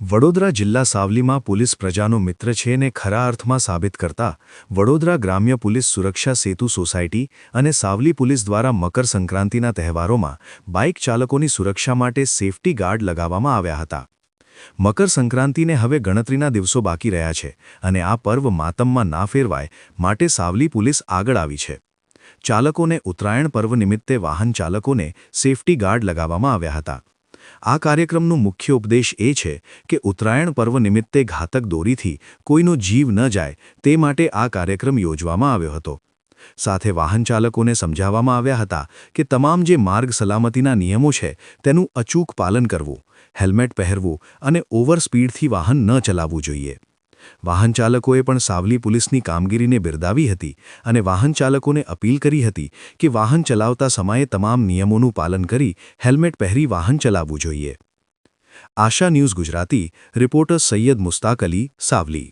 વડોદરા જિલ્લા સાવલીમાં પોલીસ પ્રજાનો મિત્ર છે ને ખરા અર્થમાં સાબિત કરતા, વડોદરા ગ્રામ્ય પોલીસ સુરક્ષા સેતુ સોસાયટી અને સાવલી પોલીસ દ્વારા મકર સંક્રાંતિના તહેવારોમાં બાઇક ચાલકોની સુરક્ષા માટે સેફટી ગાર્ડ લગાવવામાં આવ્યા હતા. મકર સંક્રાંતિને હવે ગણતરીના દિવસો બાકી રહ્યા છે અને આ પર્વ માતમમાં ના ફેરવાય માટે સાવલી પોલીસ આગળ આવી છે. ચાલકોને ઉત્તરાયણ પર્વ નિમિત્તે વાહન ચાલકોને સેફટી ગાર્ડ લગાવવામાં આવ્યા હતા. આ કાર્યક્રમનો મુખ્ય ઉપદેશ એ છે કે ઉત્તરાયણ પર્વ નિમિત્તે ઘાતક દોરીથી કોઈનો જીવ ન જાય તે માટે આ કાર્યક્રમ યોજવામાં આવ્યો હતો. સાથે વાહન ચાલકોને સમજાવવામાં આવ્યા હતા કે તમામ જે માર્ગ સલામતીના નિયમો છે તેનું અચૂક પાલન કરવું, હેલ્મેટ પહેરવું અને ઓવર સ્પીડથી વાહન ન ચલાવવું જોઈએ. વાહન ચાલકોએ પણ સાવલી પોલીસની કામગીરીને બિરદાવી હતી અને વાહન ચાલકોને અપીલ કરી હતી કે વાહન ચલાવતા સમયે તમામ નિયમોનું પાલન કરી હેલ્મેટ પહેરી વાહન ચલાવવું જોઈએ. Asha news Gujarati, reporter Saiyed Mustaq Ali, Savli.